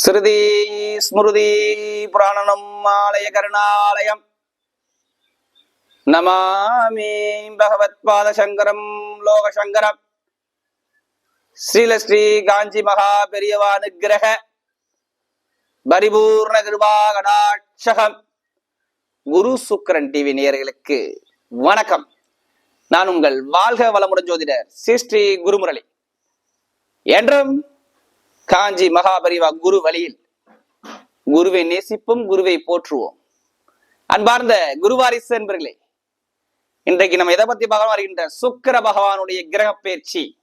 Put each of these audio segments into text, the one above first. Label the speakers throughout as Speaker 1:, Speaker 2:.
Speaker 1: ஸ்ருதி ஸ்மிருதி புராணனம் ஆலய கருணாலயம். நமாமி பகவத்பாத சங்கரம் லோகசங்கரம். ஸ்ரீலஸ்ரீ காஞ்சி மகா பெரியவா நிகிரக பரிபூர்ண கிருபா கடாட்சகம். குரு சுக்கரன் டிவி நேயர்களுக்கு வணக்கம். நான் உங்கள் வாழ்க வளமுடன் ஜோதிடர் ஸ்ரீ ஸ்ரீ குருமுரளி. என்றும் காஞ்சி மகாபரிவா குரு வழியில். குருவை நேசிப்போம் குருவை போற்றுவோம். அன்பார்ந்த குருவாரிசு என்பர்களே இன்றைக்கு நம்ம எதை பத்தி பகவான் வருகின்ற சுக்கிர பகவானுடைய கிரக பயிற்சி.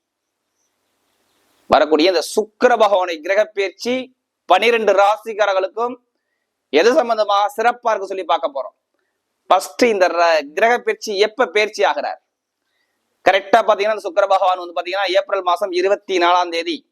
Speaker 1: வரக்கூடிய இந்த சுக்கிர பகவானுடைய கிரக பயிற்சி பனிரெண்டு ராசிக்காரர்களுக்கும் எது சம்பந்தமாக சிறப்பா இருக்கு சொல்லி பார்க்க போறோம். ஃபர்ஸ்ட் இந்த ர- கிரக பயிற்சி எப்ப பயிற்சி ஆகிறார்? கரெக்டா பாத்தீங்கன்னா சுக்கர சுக்கிர பகவான் வந்து பாத்தீங்கன்னா ஏப்ரல் மாசம் இருபத்தி நாலாம் தேதி.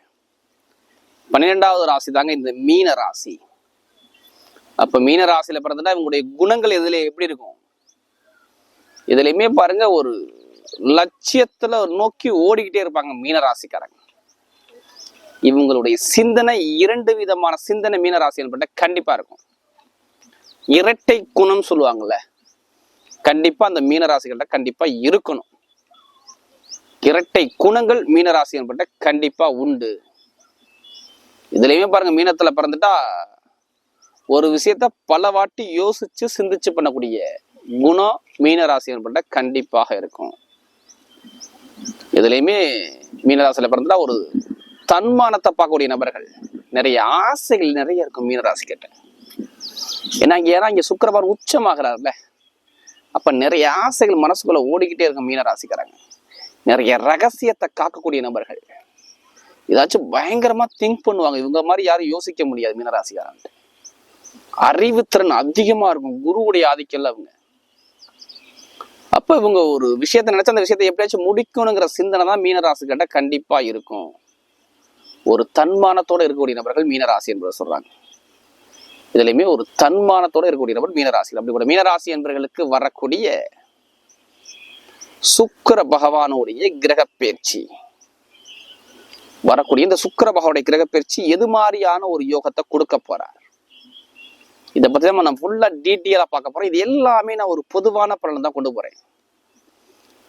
Speaker 1: பன்னிரெண்டாவது ராசி தாங்க இந்த மீன ராசி. அப்ப மீன ராசியில பிறந்துட்டா இவங்களுடைய குணங்கள் இதுல எப்படி இருக்கும்? இதுலயுமே பாருங்க ஒரு லட்சியத்துல நோக்கி ஓடிக்கிட்டே இருப்பாங்க மீன ராசிக்காரங்க. இவங்களுடைய சிந்தனை இரண்டு விதமான சிந்தனை மீன ராசி என்பட்ட கண்டிப்பா இருக்கும். இரட்டை குணம் சொல்லுவாங்கல்ல கண்டிப்பா அந்த மீன ராசிகள்ட்ட கண்டிப்பா இருக்கணும். இரட்டை குணங்கள் மீன என்பட்ட கண்டிப்பா உண்டு. இதுலயுமே பாருங்க மீனத்துல பிறந்துட்டா ஒரு விஷயத்த பல வாட்டி யோசிச்சு சிந்திச்சு பண்ணக்கூடிய குணம் மீன ராசி என்பட்ட கண்டிப்பாக இருக்கும். இதுலயுமே மீனராசியில பிறந்துட்டா ஒரு தன்மானத்தை பார்க்கக்கூடிய நபர்கள் நிறைய ஆசைகள் நிறைய இருக்கும் மீனராசி கிட்ட. ஏன்னா இங்க ஏன்னா இங்க சுக்கரவாரம் உச்சமாகிறார்ல அப்ப நிறைய ஆசைகள் மனசுக்குள்ள ஓடிக்கிட்டே இருக்கும் மீனராசிக்காரங்க. நிறைய ரகசியத்தை காக்கக்கூடிய நபர்கள். ஏதாச்சும் பயங்கரமா திங்க் பண்ணுவாங்க. இவங்க மாதிரி யாரும் யோசிக்க முடியாது மீனராசிக்காரன்ட்டு அறிவுத்திறன் அதிகமா இருக்கும். குருவுடைய ஆதிக்கம்ல அவங்க அப்ப இவங்க ஒரு விஷயத்த நினைச்ச அந்த விஷயத்தை எப்படியாச்சும் முடிக்கணுங்கிற சிந்தனை தான் மீனராசிக்கிட்ட கண்டிப்பா இருக்கும். ஒரு தன்மானத்தோட இருக்கக்கூடிய நபர்கள் மீனராசி என்பதை சொல்றாங்க. இதுலயுமே ஒரு தன்மானத்தோட இருக்கக்கூடிய நபர் மீனராசி. கூட மீனராசி என்பவர்களுக்கு வரக்கூடிய சுக்கிர பகவானுடைய கிரக பயிற்சி. வரக்கூடிய இந்த சுக்கர பகவானுடைய கிரக பயிற்சி எது மாதிரியான ஒரு யோகத்தை கொடுக்க போறார்? இதை பத்தி நம்ம நான் ஃபுல்லா டீட்டெயிலா பார்க்க போறேன் இது எல்லாமே நான் ஒரு பொதுவான பலன் தான் கொண்டு போறேன்.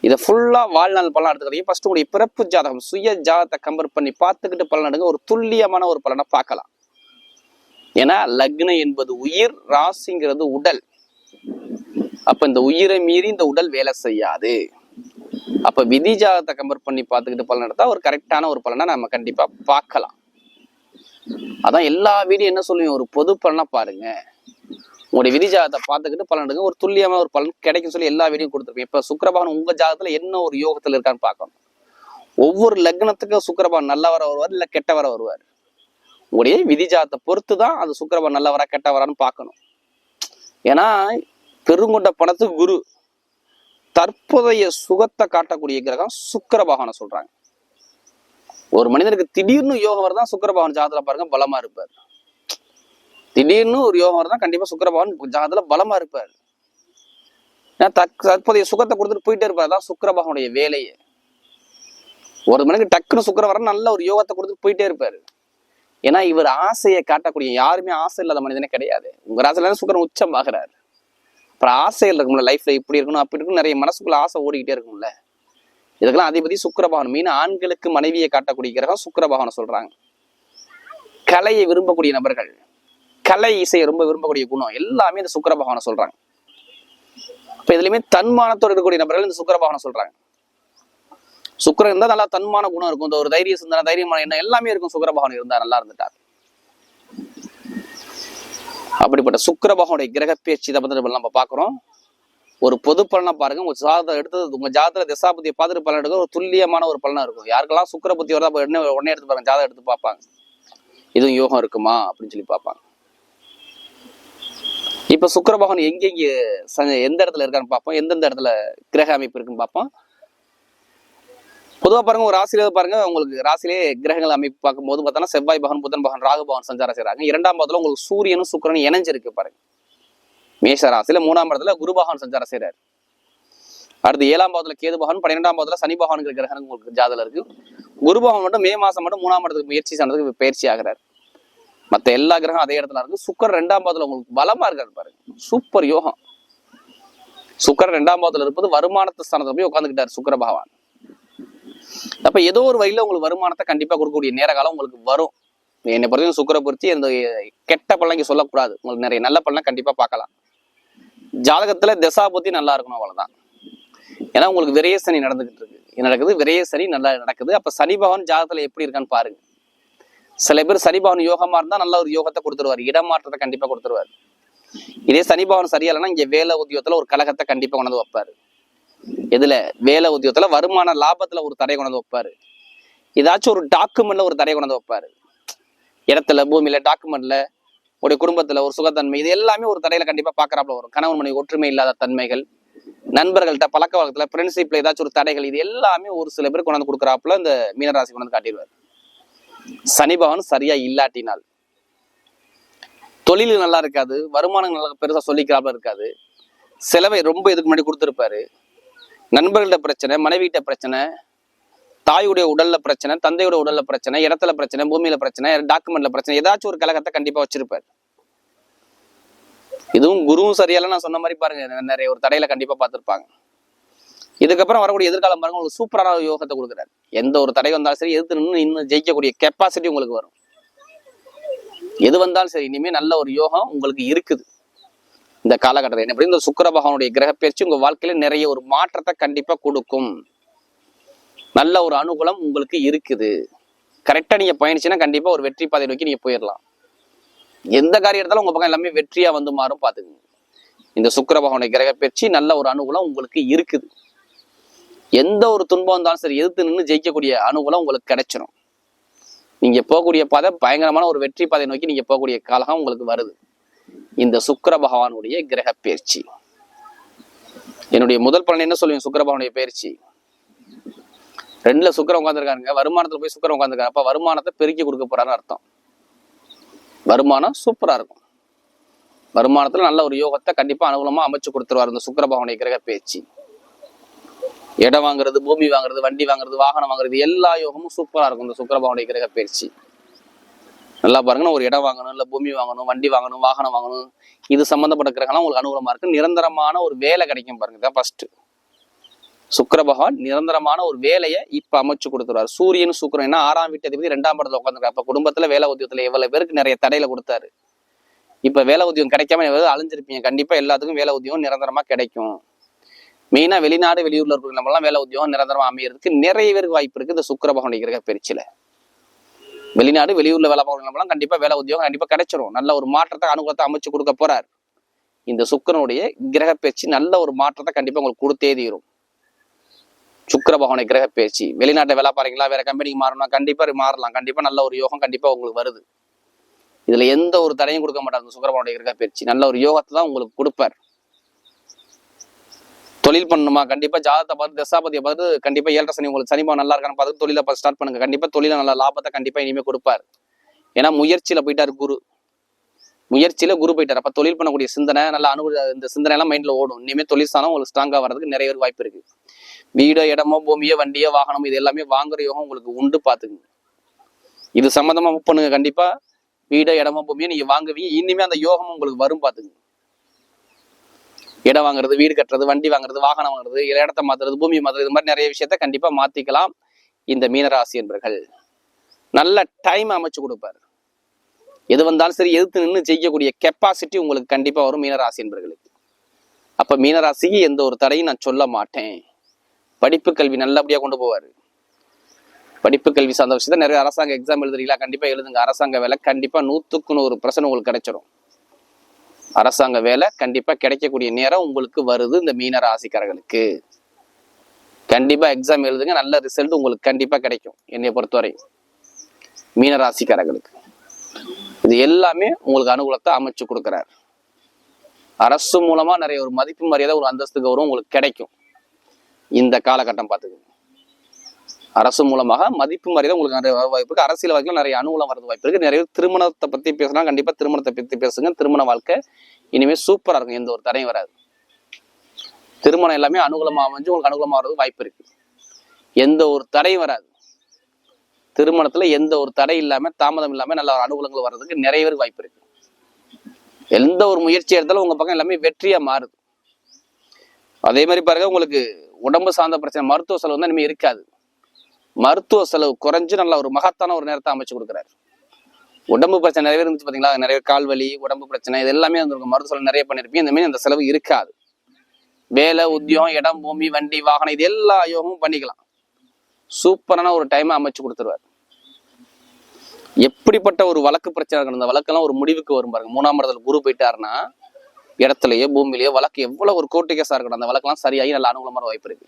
Speaker 1: இதை ஃபுல்லா வாழ்நாள் பலன் எடுத்துக்கிறீங்க ஃபர்ஸ்ட் உங்களுடைய பிறப்பு ஜாதகம் சுய ஜாதகத்தை கம்பேர் பண்ணி பார்த்துக்கிட்டு பலன் எடுங்க. ஒரு துல்லியமான ஒரு பலனை பார்க்கலாம். ஏன்னா லக்னம் என்பது உயிர் ராசிங்கிறது உடல். அப்ப இந்த உயிரை மீறி இந்த உடல் வேலை செய்யாது. அப்ப விதி ஜாதகத்தை கம்பேர் பண்ணி பார்த்துக்கிட்டு பலன் எடுத்தா ஒரு கரெக்டான ஒரு பலனை நம்ம கண்டிப்பா பார்க்கலாம். அதான் எல்லா வீடியோ என்ன சொல்லுவீங்க? ஒரு பொது பலனை பாருங்க. உங்களுடைய விதி ஜாதகத்தை பார்த்துக்கிட்டு பலன் எடுங்க. ஒரு துல்லியமா ஒரு பலன் கிடைக்கும் சொல்லி எல்லா வீடியும் கொடுத்துருப்பேன் இப்ப சுக்கரபான் உங்க ஜாதகத்துல என்ன ஒரு யோகத்துல இருக்கான்னு பார்க்கணும். ஒவ்வொரு லக்னத்துக்கும் சுக்கிரபகவான் நல்லவரா வருவார் இல்ல கெட்டவர வருவார். உங்களுடைய விதி ஜாதத்தை பொறுத்து தான் அது வரா நல்லவரா கெட்டவரான்னு பார்க்கணும். ஏன்னா பெருங்கொண்ட பணத்துக்கு குரு. தற்போதைய சுகத்தை காட்டக்கூடிய கிரகம் சுக்கிர பகவானை சொல்றாங்க. ஒரு மனிதனுக்கு திடீர்னு யோகம் வரதான் சுக்கிர பகவான் ஜாதகத்துல பாருங்க பலமா இருப்பார். திடீர்னு ஒரு யோகம் வரதான் கண்டிப்பா சுக்கிர பகவான் ஜாதகத்துல பலமா இருப்பார். ஏன்னா தக் தற்போதைய சுகத்தை கொடுத்துட்டு போயிட்டே இருப்பார். தான் சுக்கிர பகவானுடைய வேலையே. ஒரு மணிக்கு டக்குன்னு சுக்கிர வர நல்ல ஒரு யோகத்தை கொடுத்துட்டு போயிட்டே இருப்பாரு. ஏன்னா இவர் ஆசையை காட்டக்கூடிய யாருமே ஆசை இல்லாத மனிதனே கிடையாது. உங்க ராசில சுக்கரன் உச்சம் ஆகிறாரு. அப்புறம் ஆசைகள் இருக்கும்ல லைஃப்ல இப்படி இருக்கணும் அப்படி இருக்கணும் நிறைய மனசுக்குள்ள ஆசை ஓடிக்கிட்டே இருக்கும்ல. இதுக்கெல்லாம் அதிபதி சுக்கிரபகவான். மீன் ஆண்களுக்கு மனைவியை காட்டக்கூடிய கிரகம் சுக்கிரபகவானை சொல்றாங்க. கலையை விரும்பக்கூடிய நபர்கள் கலை இசையை ரொம்ப விரும்பக்கூடிய குணம் எல்லாமே இந்த சுக்கிரபகவானை சொல்றாங்க. இப்ப இதுலயுமே தன்மானத்தோடு இருக்கக்கூடிய நபர்கள் இந்த சுக்கிரபகவானை சொல்றாங்க. சுக்கரன் இருந்தா நல்லா தன்மான குணம் இருக்கும். இந்த ஒரு தைரிய சிந்தனை தைரியமான எண்ணம் எல்லாமே இருக்கும். சுக்கிரபகவான் இருந்தா நல்லா இருந்துட்டார். அப்படிப்பட்ட சுக்கிரபகவானுடைய கிரக பேச்சு இதை பத்தி நம்ம பாக்குறோம் ஒரு பொது பலனா பாருங்க. உங்க ஜாதகம் எடுத்தது உங்க ஜாதக திசாபதியை பார்த்துட்டு பலன் எடுக்க ஒரு துல்லியமான ஒரு பலனா இருக்கும். யாருக்கெல்லாம் சுக்கர புத்தி வருதா உடனே உடனே எடுத்து பாருங்க. ஜாதகம் எடுத்து பார்ப்பாங்க. இதுவும் யோகம் இருக்குமா? அப்படின்னு சொல்லி பார்ப்பாங்க. இப்ப சுக்கர பகவான் எங்கெங்க எந்த இடத்துல இருக்கான்னு பார்ப்போம். எந்தெந்த இடத்துல கிரக அமைப்பு இருக்குன்னு பார்ப்போம். பொதுவா பாருங்க ஒரு ராசியில பாருங்க உங்களுக்கு ராசிலே கிரகங்கள் அமைப்பு பார்க்கும்போது பார்த்தோன்னா செவ்வாய் பகன் புதன் பகன் ராகு பகவான் சஞ்சாரம் செய்கிறாங்க இரண்டாம் பாதத்தில் உங்களுக்கு சூரியனும் சுக்கரனும் இணைஞ்சிருக்கு பாருங்க. மேஷ ராசியில மூணாம் இடத்துல குரு பகவான் சஞ்சாரம் செய்றாரு. அடுத்து ஏழாம் பாதத்தில் கேது பகவான் பன்னிரெண்டாம் பாதத்தில் சனி பகவானுங்கிற கிரகம் உங்களுக்கு ஜாதல இருக்கு. குரு பகவான் மட்டும் மே மாசம் மட்டும் மூணாம் இடத்துக்கு முயற்சி செய்யறதுக்கு பயிற்சி ஆகிறார். மத்த எல்லா கிரகம் அதே இடத்துல இருக்கு. சுக்கர் ரெண்டாம் பாதத்தில் உங்களுக்கு பலமா இருக்காரு பாருங்க. சூப்பர் யோகம். சுக்கர் ரெண்டாம் பாதத்தில் இருப்பது வருமானத்து ஸ்தானத்தில் போய் உட்காந்துக்கிட்டார் சுக்கர பகவான். அப்ப ஏதோ ஒரு வழியில உங்களுக்கு வருமானத்தை கண்டிப்பா கொடுக்கக்கூடிய நேர காலம் உங்களுக்கு வரும். என்னை பொறுத்தவரைக்கும் சுக்கரை பொறுத்து இந்த கெட்ட பலன் இங்க சொல்லக்கூடாது. உங்களுக்கு நிறைய நல்ல பழம் கண்டிப்பா பார்க்கலாம். ஜாதகத்தில் திசா பற்றி நல்லா இருக்கணும் அவ்வளவுதான். ஏன்னா உங்களுக்கு விரைய சனி நடந்துகிட்டு இருக்கு. என்ன நடக்குது? விரைய சனி நல்லா நடக்குது. அப்ப சனி பகவான் ஜாதகத்தில் எப்படி இருக்கான்னு பாருங்க. சில பேர் சனி பகவான் யோகமா இருந்தா நல்ல ஒரு யோகத்தை கொடுத்துருவாரு. இடமாற்றத்தை கண்டிப்பா கொடுத்துருவார். இதே சனி பகவான் சரியா இல்லைன்னா இங்க வேலை உத்தியோகத்துல ஒரு கழகத்தை கண்டிப்பா கொண்டு வந்து வைப்பாரு. எதுல? வேலை உத்தியோகத்துல வருமான லாபத்துல ஒரு தடை கொண்டு வைப்பாரு. ஏதாச்சும் ஒரு டாக்குமெண்ட்ல ஒரு தடை கொண்டு வைப்பாரு. இடத்துல பூமியில டாக்குமெண்ட்ல உடைய குடும்பத்துல ஒரு சுகத்தன்மை இது எல்லாமே ஒரு தடையில கண்டிப்பா பாக்குறாப்புல வரும். கணவன் மனைவி ஒற்றுமை இல்லாத தன்மைகள் நண்பர்கள்ட்ட பழக்க வழக்கத்துல ஃப்ரெண்ட்ஷிப்ல ஏதாச்சும் ஒரு தடைகள் இது எல்லாமே ஒரு சில பேர் கொண்டாந்து கொடுக்குறாப்புல இந்த மீனராசி கொண்டு காட்டிடுவார். சனி பகவான் சரியா இல்லாட்டினால் தொழில் நல்லா இருக்காது வருமானம் நல்லா பெருசா சொல்லிக்கிறாப்புல இருக்காது செலவை ரொம்ப இதுக்கு முன்னாடி கொடுத்துருப்பாரு. நண்பர்கள்ட்ட பிரச்சனை மனைவிகிட்ட பிரச்சனை தாயுடைய உடல்ல பிரச்சனை தந்தையோட உடல்ல பிரச்சனை இடத்துல பிரச்சனை பூமியில பிரச்சனை டாக்குமெண்ட்ல பிரச்சனை ஏதாச்சும் ஒரு கழகத்தை கண்டிப்பா வச்சிருப்பார். இதுவும் குருவும் சரியால நான் சொன்ன மாதிரி பாருங்க நிறைய ஒரு தடையில கண்டிப்பா பார்த்திருப்பாங்க. இதுக்கப்புறம் வரக்கூடிய எதிர்காலம் பாருங்க உங்களுக்கு சூப்பரான யோகத்தை கொடுக்குறாரு. எந்த ஒரு தடை வந்தாலும் சரி எதிர்த்து நின்று இன்னும் ஜெயிக்கக்கூடிய கெப்பாசிட்டி உங்களுக்கு வரும். எது வந்தாலும் சரி இனிமே நல்ல ஒரு யோகம் உங்களுக்கு இருக்குது. இந்த காலகட்டத்தில். என்ன இந்த சுக்கர பகவானுடைய கிரக பயிற்சி உங்க வாழ்க்கையில நிறைய ஒரு மாற்றத்தை கண்டிப்பா கொடுக்கும். நல்ல ஒரு அனுகூலம் உங்களுக்கு இருக்குது. கரெக்டா நீங்க பயணிச்சுன்னா கண்டிப்பா ஒரு வெற்றி பாதை நோக்கி நீங்க போயிடலாம். எந்த காரியம் எடுத்தாலும் உங்க பக்கம் எல்லாமே வெற்றியா வந்து மாறும் பாத்துங்க இந்த சுக்கர பகவானுடைய கிரக பயிற்சி நல்ல ஒரு அனுகூலம் உங்களுக்கு இருக்குது. எந்த ஒரு துன்பம் இருந்தாலும் சரி எதிர்த்து நின்று ஜெயிக்கக்கூடிய அனுகூலம் உங்களுக்கு கிடைச்சிடும் நீங்க போகக்கூடிய பாதை பயங்கரமான ஒரு வெற்றி பாதை நோக்கி நீங்க போகக்கூடிய காலகம் உங்களுக்கு வருது. இந்த சுக்கர பகவானுடைய கிரக பயிற்சி என்னுடைய முதல் பலன் என்ன சொல்லுவேன்? சுக்கர பகவானுடைய பயிற்சி ரெண்டுல சுக்கரம் உட்காந்துருக்காருங்க வருமானத்துல போய் சுக்கரம் உட்காந்துருக்காரு அப்ப வருமானத்தை பெருக்கி கொடுக்க போறாருன்னு அர்த்தம். வருமானம் சூப்பரா இருக்கும். வருமானத்துல நல்ல ஒரு யோகத்தை கண்டிப்பா அனுகூலமா அமைச்சு கொடுத்துருவார் இந்த சுக்கர பகவானுடைய கிரக பேச்சு இடம் வாங்குறது பூமி வாங்குறது வண்டி வாங்குறது வாகனம் வாங்குறது எல்லா யோகமும் சூப்பரா இருக்கும் இந்த சுக்கர பகவானுடைய கிரக பயிற்சி நல்லா பாருங்க ஒரு இடம் வாங்கணும் இல்லை பூமி வாங்கணும் வண்டி வாங்கணும் வாகனம் வாங்கணும் இது சம்மந்தப்பட்ட கிரகம்லாம் உங்களுக்கு அனுகூலமாக இருக்கு. நிரந்தரமான ஒரு வேலை கிடைக்கும் பாருங்க இதான் ஃபர்ஸ்ட் சுக்கர பகவான் நிரந்தரமான ஒரு வேலையை இப்போ அமைச்சு கொடுத்துருவார். சூரியன் சுக்கரன் என்ன ஆறாம் வீட்டு அதிபதி ரெண்டாம் படத்தில் உட்காந்துருக்காரு அப்போ குடும்பத்தில் வேலை உத்தியோகத்துல எவ்வளோ பேருக்கு நிறைய தடையில கொடுத்தாரு. இப்போ வேலை உத்தியோகம் கிடைக்காம எவ்வளோ அழிஞ்சிருப்பீங்க. கண்டிப்பாக எல்லாத்துக்கும் வேலை உத்தியோகம் நிரந்தரமாக கிடைக்கும். மெயினாக வெளிநாடு வெளியூரில் இருக்கிற நம்மளாம் வேலை உத்தியோகம் நிரந்தரமாக அமையிறதுக்கு நிறைய பேருக்கு வாய்ப்பு இருக்குது இந்த சுக்கர பகவானுடைய கிரக பயிற்சியில வெளிநாடு வெளியூர்ல வேலை பார்க்கறவங்கலாம் கண்டிப்பா வேலை உத்தியோகம் கண்டிப்பா கிடைச்சிரும். நல்ல ஒரு மாற்றத்தை அனுகூலத்தை அமைச்சு கொடுக்க போறார். இந்த சுக்கிரனுடைய கிரக பேச்சு நல்ல ஒரு மாற்றத்தை கண்டிப்பா உங்களுக்கு கொடுத்தே தீரும். சுக்கர பகவானுடைய கிரக பேச்சு வெளிநாட்டை வேலை பாருங்களா வேற கம்பெனிக்கு மாறணும் கண்டிப்பா மாறலாம். கண்டிப்பா நல்ல ஒரு யோகம் கண்டிப்பா உங்களுக்கு வருது. இதுல எந்த ஒரு தடையும் கொடுக்க மாட்டார் இந்த சுக்கிர கிரக பேச்சு நல்ல ஒரு யோகத்தை தான் உங்களுக்கு கொடுப்பார். தொழில் பண்ணணுமா கண்டிப்பா ஜாதத்தை பார்த்து தசாபதியை பார்த்து கண்டிப்பா ஏழரை சனி உங்களுக்கு சனிபா நல்லா இருக்கான்னு பார்த்து தொழிலை ஸ்டார்ட் பண்ணுங்க. கண்டிப்பா தொழில நல்ல லாபத்தை கண்டிப்பா இனிமே கொடுப்பார். ஏன்னா முயற்சியில போயிட்டாரு குரு. முயற்சியில குரு போயிட்டார். அப்ப தொழில் பண்ணக்கூடிய சிந்தனை நல்ல அனு இந்த சிந்தனை எல்லாம் மைண்ட்ல ஓடும். இனிமேல் தொழில் ஸ்தானம் உங்களுக்கு ஸ்ட்ராங்கா வர்றதுக்கு நிறைய பேர் வாய்ப்பு இருக்கு. வீடோ இடமோ பூமியோ வண்டியோ வாகனம் இது எல்லாமே வாங்குற யோகம் உங்களுக்கு உண்டு பாத்துக்குங்க இது சம்மந்தமாக புக் பண்ணுங்க கண்டிப்பா. வீடோ இடமோ பூமியோ நீங்க வாங்குவீங்க. இனிமே அந்த யோகம் உங்களுக்கு வரும் பார்த்துங்க இடம் வாங்குறது வீடு கட்டுறது வண்டி வாங்குறது வாகனம் வாங்குறது இடத்த மாத்துறது பூமி மாத்துறது இது மாதிரி நிறைய விஷயத்த கண்டிப்பா மாத்திக்கலாம் இந்த மீனராசி என்பர்கள். நல்ல டைம் அமைச்சு கொடுப்பார். எது வந்தாலும் சரி எதிர்த்து நின்று செய்யக்கூடிய கெப்பாசிட்டி உங்களுக்கு கண்டிப்பா வரும் மீனராசி என்பர்களுக்கு. அப்ப மீனராசிக்கு எந்த ஒரு தடையும் நான் சொல்ல மாட்டேன். படிப்பு கல்வி நல்லபடியா கொண்டு போவார். படிப்பு கல்வி சார்ந்த விஷயத்த நிறைய அரசாங்க எக்ஸாம் எழுதுறீங்களா? கண்டிப்பா எழுதுங்க. அரசாங்க வேலை கண்டிப்பா நூத்துக்கு நூறு பிரச்சனை உங்களுக்கு கிடைச்சிடும் அரசாங்க வேலை கண்டிப்பா கிடைக்கக்கூடிய நேரம் உங்களுக்கு வருது இந்த மீன ராசிக்காரர்களுக்கு. கண்டிப்பா எக்ஸாம் எழுதுங்க நல்ல ரிசல்ட் உங்களுக்கு கண்டிப்பா கிடைக்கும் என்னைய பொறுத்தவரை. மீன ராசிக்காரர்களுக்கு. இது எல்லாமே உங்களுக்கு அனுகூலத்தை அமைச்சு கொடுக்குறாரு. அரசு மூலமா நிறைய ஒரு மதிப்பு மரியாதை ஒரு அந்தஸ்து கௌரவம் உங்களுக்கு கிடைக்கும். இந்த காலகட்டம் பார்த்துக்கோங்க. அரசு மூலமாக மதிப்பு மரியாதை உங்களுக்கு நிறைய வர வாய்ப்பு இருக்கு. அரசியல்வாதிகள் நிறைய அனுகூலம் வரது வாய்ப்பு இருக்கு. நிறைய பேர் திருமணத்தை பத்தி பேசினா கண்டிப்பா திருமணத்தை பத்தி பேசுங்க. திருமண வாழ்க்கை இனிமே சூப்பரா இருக்கும். எந்த ஒரு தடையும் வராது. திருமணம் எல்லாமே அனுகூலமாக அமைஞ்சு உங்களுக்கு அனுகூலமாக வர்றது வாய்ப்பு இருக்கு. எந்த ஒரு தடையும் வராது. திருமணத்துல எந்த ஒரு தடை இல்லாம தாமதம் இல்லாம நல்ல ஒரு அனுகூலங்கள் வர்றதுக்கு நிறைய பேருக்கு வாய்ப்பு இருக்கு. எந்த ஒரு முயற்சி எடுத்தாலும் உங்க பக்கம் எல்லாமே வெற்றியா மாறுது. அதே மாதிரி பாருங்க உங்களுக்கு உடம்பு சார்ந்த பிரச்சனை மருத்துவ செலவு வந்து இனிமேல் இருக்காது. மருத்துவ செலவு குறைஞ்சு நல்ல ஒரு மகத்தான ஒரு நேரத்தை அமைச்சு கொடுக்குறாரு. உடம்பு பிரச்சனை நிறைய இருந்துச்சு பார்த்தீங்களா நிறைய கால் வலி உடம்பு பிரச்சனை இது எல்லாமே வந்துருக்கும் மருத்துவ செலவு நிறைய பண்ணியிருப்பீங்க இந்த மாதிரி அந்த செலவு இருக்காது. வேலை உத்தியோகம் இடம் பூமி வண்டி வாகனம் இது எல்லா யோகமும் பண்ணிக்கலாம். சூப்பரான ஒரு டைமை அமைச்சு கொடுத்துருவாரு. எப்படிப்பட்ட ஒரு வழக்கு பிரச்சனை இருக்கணும் அந்த வழக்கெல்லாம் ஒரு முடிவுக்கு வரும் பாருங்க. மூணாம் இடத்துல குரு போயிட்டாருன்னா இடத்துலயோ பூமியிலயோ வழக்கு எவ்வளவு ஒரு கோர்ட்டு கேஸா இருக்கணும் அந்த வழக்கெல்லாம் சரியாகி நல்ல அனுகூலமான வாய்ப்பு இருக்கு.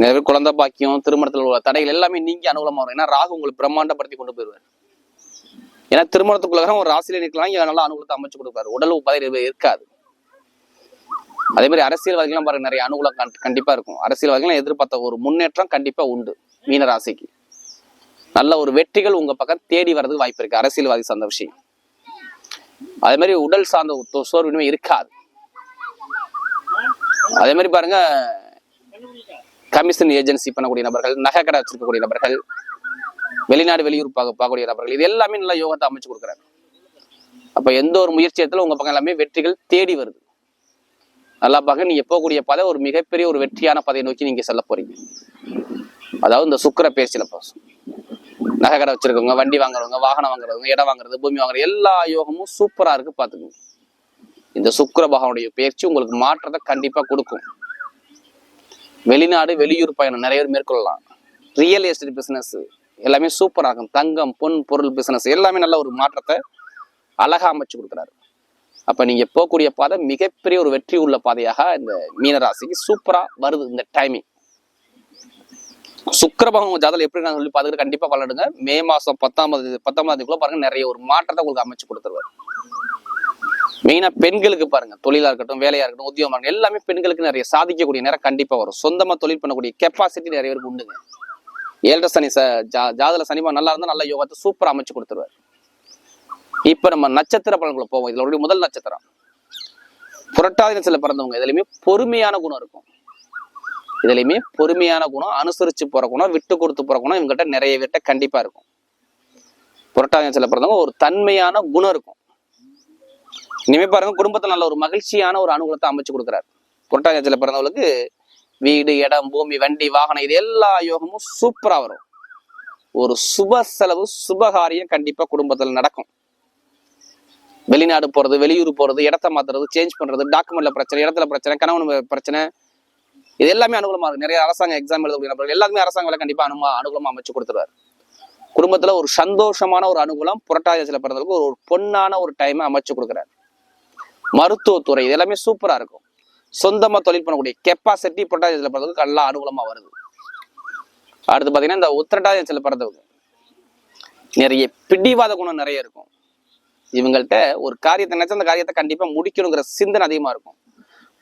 Speaker 1: நிறைய குழந்தை பாக்கியம் திருமணத்தில் உள்ள தடைகள் எல்லாமே நீங்க அனுகூலமா வரும். ஏன்னா ராகு உங்களுக்கு பிரம்மாண்டப்படுத்தி கொண்டு போயிருவாரு ஏன்னா திருமணத்துக்குள்ள ஒரு ராசியில நிற்கலாம் இங்க நல்லா அனுகூலத்தை அமைச்சு கொடுப்பாரு. உடல் உபாதை இருக்காது. அதே மாதிரி அரசியல்வாதிகள்லாம் பாருங்க நிறைய அனுகூலம் கண்டிப்பா இருக்கும். அரசியல்வாதிகள் எதிர்பார்த்த ஒரு முன்னேற்றம் கண்டிப்பா உண்டு மீன ராசிக்கு. நல்ல ஒரு வெற்றிகள் உங்க பக்கம் தேடி வர்றதுக்கு வாய்ப்பு இருக்கு. அரசியல்வாதி சார்ந்த விஷயம். அதே மாதிரி உடல் சார்ந்த ஒரு சோர்வு இருக்காது. அதே மாதிரி பாருங்க கமிஷன் ஏஜென்சி பண்ணக்கூடிய நபர்கள் நகை கடை வச்சிருக்கக்கூடிய நபர்கள் வெளிநாடு வெளியூர் பார்க்க பார்க்கக்கூடிய நபர்கள் இது எல்லாமே நல்லா யோகத்தை அமைச்சு கொடுக்குறாங்க. அப்ப எந்த ஒரு முயற்சி எடுத்தாலும் உங்க பக்கம் எல்லாமே வெற்றிகள் தேடி வருது. நல்லா பார்க்க நீங்க போகக்கூடிய பாதை ஒரு மிகப்பெரிய ஒரு வெற்றியான பதையை நோக்கி நீங்க செல்ல போறீங்க. அதாவது இந்த சுக்கிர பேச்சில பாசம் நகை கடை வச்சிருக்கவங்க வண்டி வாங்குறவங்க வாகனம் வாங்குறவங்க இடம் வாங்குறது பூமி வாங்குறது எல்லா யோகமும் சூப்பரா இருக்கு பாத்துக்கோங்க இந்த சுக்கர பகவானுடைய பயிற்சி உங்களுக்கு மாற்றத்தை கண்டிப்பா கொடுக்கும். வெளிநாடு வெளியூர் பயணம் நிறைய பேர் மேற்கொள்ளலாம். ரியல் எஸ்டேட் பிஸ்னஸ் எல்லாமே சூப்பராகும் தங்கம் பொன் பொருள் பிஸ்னஸ் எல்லாமே நல்ல ஒரு மாற்றத்தை அழகாக அமைச்சு கொடுக்குறாரு. அப்போ நீங்கள் போகக்கூடிய பாதை மிகப்பெரிய ஒரு வெற்றி உள்ள பாதையாக இந்த மீனராசிக்கு சூப்பராக வருது இந்த டைமிங் சுக்கரபகம் ஜாதகம் எப்படி நான் சொல்லி பார்த்துக்கிட்டு கண்டிப்பாக பலனுங்க மே மாதம் பத்தாம் தேதி பத்தாம் தேதிக்குள்ள பாருங்கள் நிறைய ஒரு மாற்றத்தை உங்களுக்கு அமைச்சு கொடுத்துருவாரு. மெயினா பெண்களுக்கு பாருங்க. தொழிலா இருக்கட்டும் வேலையா இருக்கட்டும் உத்தியோகமா இருக்கட்டும் எல்லாமே பெண்களுக்கு நிறைய சாதிக்கக்கூடிய நேரம் கண்டிப்பா வரும். சொந்தமா தொழில் பண்ணக்கூடிய கெப்பாசிட்டி நிறைய பேருக்கு உண்டுங்க. ஏழரை சனி ச ஜா- ஜாதல சனிமா நல்லா இருந்தால் நல்ல யோகத்தை சூப்பரா அமைச்சு கொடுத்துருவாரு. இப்ப நம்ம நட்சத்திர பலன்களை போவோம். இதில் ஒரு முதல் நட்சத்திரம். புரட்டாதி நட்சத்திரத்துல பிறந்தவங்க இதுலையுமே பொறுமையான குணம் இருக்கும். இதுலையுமே பொறுமையான குணம் அனுசரிச்சு போகிற குணம் விட்டு கொடுத்து போகிற குணம் இவங்ககிட்ட நிறைய விட்ட கண்டிப்பா இருக்கும். புரட்டாதி நட்சத்திரத்துல பிறந்தவங்க ஒரு தன்மையான குணம் இருக்கும். இனிமே பாருங்க குடும்பத்துல நல்ல ஒரு மகிழ்ச்சியான ஒரு அனுகூலத்தை அமைச்சு கொடுக்குறாரு. புரட்டாதி பிறந்தவங்களுக்கு வீடு இடம் பூமி வண்டி வாகனம் இது எல்லா யோகமும் சூப்பராக வரும். ஒரு சுப செலவு சுபகாரியம் கண்டிப்பா குடும்பத்தில் நடக்கும். வெளிநாடு போறது வெளியூர் போறது இடத்த மாத்துறது சேஞ்ச் பண்றது டாக்குமெண்ட்ல பிரச்சனை இடத்துல பிரச்சனை கணவன் பிரச்சனை இது எல்லாமே அனுகூலமா இருக்கு. நிறைய அரசாங்க எக்ஸாம் எழுதக்கூடிய எல்லாருமே அரசாங்க வேலை கண்டிப்பா அனுமா அனுகூலமா அமைச்சு கொடுத்துருவாரு. குடும்பத்துல ஒரு சந்தோஷமான ஒரு அனுகூலம் புரட்டாதியில பிறந்தவங்களுக்கு ஒரு ஒரு பொன்னான ஒரு டைமை அமைச்சு கொடுக்குறாரு. மருத்துவத்துறை இது எல்லாமே சூப்பரா இருக்கும். சொந்தமா தொழில் பண்ணக்கூடிய கெப்பாசிட்டி புரட்டாதியில பிறந்தவங்களுக்கு நல்லா அனுகூலமா வருது. அடுத்து பாத்தீங்கன்னா இந்த உத்திரட்டாதியத்தில் பிறந்தவங்க நிறைய பிடிவாத குணம் நிறைய இருக்கும். இவங்கள்ட்ட ஒரு காரியத்தை நினைச்சா அந்த காரியத்தை கண்டிப்பா முடிக்கணுங்கிற சிந்தனை அதிகமா இருக்கும்.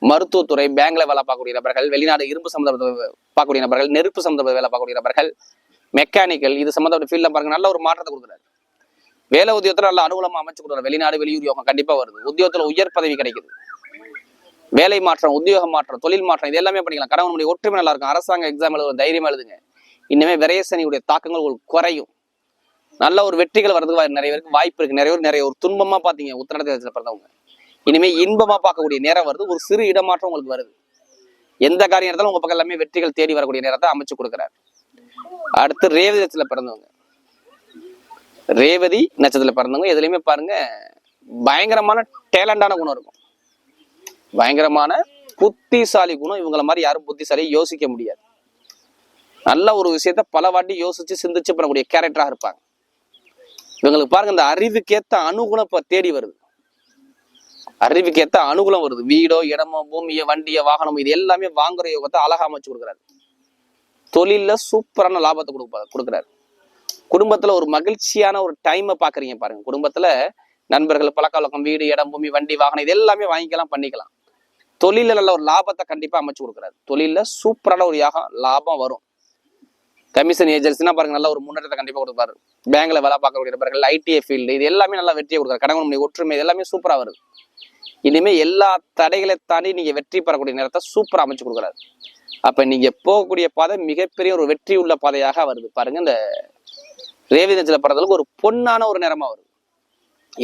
Speaker 1: மருத்துவத்துறை பேங்க்ல வேலை பார்க்கக்கூடிய நபர்கள் வெளிநாடு இரும்பு சம்மந்தப்பட்ட பார்க்கக்கூடிய நபர்கள் நெருப்பு சம்மந்தப்பட்ட வேலை பார்க்கக்கூடிய நபர்கள் மெக்கானிக்கல் இது சம்மந்தப்பட்ட ஃபீல்ட்ல பாருங்க நல்ல ஒரு மாற்றத்தை கொடுக்குறாரு. வேலை உத்தியோகத்துல நல்ல அனுகூலமா அமைச்சு கொடுக்குற வெளிநாடு வெளியூர் யோகம் கண்டிப்பா வருது. உத்தியோகத்துல உயர் பதவி கிடைக்குது. வேலை மாற்றம் உத்தியோக மாற்றம் தொழில் மாற்றம் இது எல்லாமே பண்ணிக்கலாம். கணவனுடைய ஒற்றுமை நல்லா இருக்கும். அரசாங்க எக்ஸாம் எழுத தைரியம் எழுதுங்க. இனிமே விரயசனியுடைய தாக்கங்கள் உங்களுக்கு குறையும். நல்ல ஒரு வெற்றிகள் வர்றதுக்கு நிறைய பேருக்கு வாய்ப்பு இருக்கு. நிறைய பேர் நிறைய ஒரு துன்பமா பாத்தீங்க. உத்தரத்தில் பிறந்தவங்க. இனிமே இன்பமா பார்க்கக்கூடிய நேரம் வருது. ஒரு சிறு இடமாற்றம் உங்களுக்கு வருது. எந்த காரியம் இருந்தாலும் உங்க பக்கம் எல்லாமே வெற்றிகள் தேடி வரக்கூடிய நேரத்தை அமைச்சு கொடுக்குறாரு. அடுத்து ரேவதத்தில் பிறந்தவங்க. ரேவதி நட்சத்திரத்தில் பிறந்தவங்க எதுலையுமே பாருங்க பயங்கரமான டேலண்டான குணம் இருக்கும். பயங்கரமான புத்திசாலி குணம். இவங்கள மாதிரி யாரும் புத்திசாலி யோசிக்க முடியாது. நல்ல ஒரு விஷயத்த பல வாட்டி யோசிச்சு சிந்திச்சு பண்ணக்கூடிய கேரக்டராக இருப்பாங்க. இவங்களுக்கு பாருங்க இந்த அறிவுக்கேத்த அனுகுணம் இப்ப தேடி வருது. அறிவுக்கேத்த அனுகூலம் வருது. வீடோ இடமோ பூமியோ வண்டியோ வாகனமோ இது எல்லாமே வாங்குற யோகத்தை அழகா அமைச்சு கொடுக்குறாரு. தொழில்ல சூப்பரான லாபத்தை கொடுப்பா கொடுக்குறாரு. குடும்பத்துல ஒரு மகிழ்ச்சியான ஒரு டைமை பாக்குறீங்க பாருங்க. குடும்பத்துல நண்பர்கள் பழக்கவழக்கம் வீடு இடம் பூமி வண்டி வாகனம் இது எல்லாமே வாங்கிக்கலாம் பண்ணிக்கலாம். தொழில நல்ல ஒரு லாபத்தை கண்டிப்பா அமைச்சு கொடுக்குறாரு. தொழில சூப்பரான ஒரு யாகம் லாபம் வரும். கமிஷன் ஏஜென்சினா பாருங்க நல்ல ஒரு முன்னேற்றத்தை கண்டிப்பா கொடுப்பாரு. பேங்க்ல வேலை பார்க்கக்கூடிய நபர்கள் ஐடிஐ ஃபீல்டு இது எல்லாமே நல்லா வெற்றியை கொடுக்குறாரு. கடவுளுடைய ஒற்றுமை இது எல்லாமே சூப்பரா வருது. இனிமே எல்லா தடைகளை தாண்டி நீங்க வெற்றி பெறக்கூடிய நேரத்தை சூப்பரா அமைச்சு கொடுக்குறாரு. அப்ப நீங்க போகக்கூடிய பாதை மிகப்பெரிய ஒரு வெற்றி உள்ள பாதையாக வருது. பாருங்க இந்த ரேவிதத்தில் பிறந்தளவுக்கு ஒரு பொன்னான ஒரு நிறமா வருது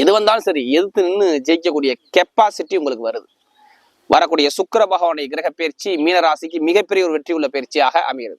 Speaker 1: எது வந்தாலும் சரி எதிர்த்து நின்று ஜெயிக்கக்கூடிய கெப்பாசிட்டி உங்களுக்கு வருது. வரக்கூடிய சுக்கிர பகவானுடைய கிரக பயிற்சி மீனராசிக்கு மிகப்பெரிய ஒரு வெற்றி உள்ள பயிற்சியாக அமைகிறது.